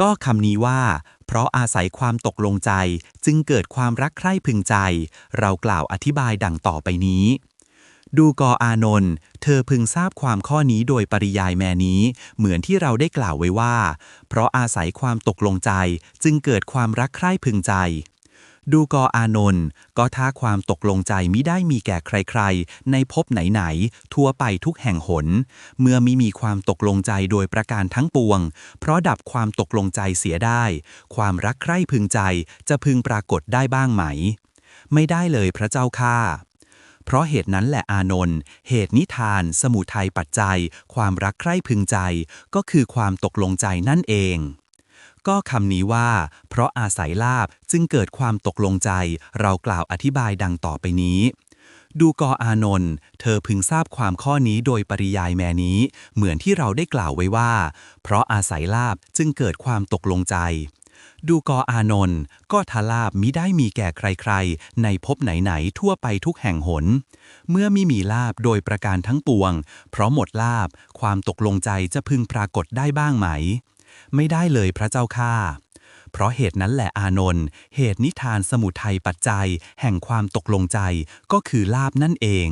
ก็คำนี้ว่า เพราะอาศัยความตกลงใจจึงเกิดความรักใคร่พึงใจ เรากล่าวอธิบายดังต่อไปนี้ ดูกออานนท์เธอพึงทราบความข้อนี้โดยปริยายแม่นี้ เหมือนที่เราได้กล่าวไว้ว่า เพราะอาศัยความตกลงใจจึงเกิดความรักใคร่พึงใจ ดูกออานนท์ก็ถ้าความตกลงใจมิได้มีแก่ใครๆ ในภพไหนๆ ทั่วไปทุกแห่งหน เมื่อมิมีความตกลงใจโดยประการทั้งปวง เพราะดับความตกลงใจเสียได้ ความรักใคร่พึงใจจะพึงปรากฏได้บ้างไหม ไม่ได้เลยพระเจ้าข้าเพราะเหตุนั้นแหละอานนท์ เหตุนิทาน สมุทัยปัจจัย ความรักใคร่พึงใจ ก็คือความตกลงใจนั่นเอง ก็คำนี้ว่า เพราะอาศัยลาบจึงเกิดความตกลงใจ เรากล่าวอธิบายดังต่อไปนี้ ดูกออานนท์เธอพึงทราบความข้อนี้โดยปริยายแม่นี้ เหมือนที่เราได้กล่าวไว้ว่า เพราะอาศัยลาบจึงเกิดความตกลงใจดูกออานนท์ก็ทลาบมิได้มีแก่ใครๆ ในภพไหนๆ ทั่วไปทุกแห่งหน เมื่อมิมีลาบโดยประการทั้งปวง เพราะหมดลาบความตกลงใจจะพึงปรากฏได้บ้างไหม ไม่ได้เลยพระเจ้าข้าเพราะเหตุนั้นแหละอานนท์เหตุนิทานสมุทัยปัจจัย แห่งความตกลงใจก็คือลาบนั่นเอง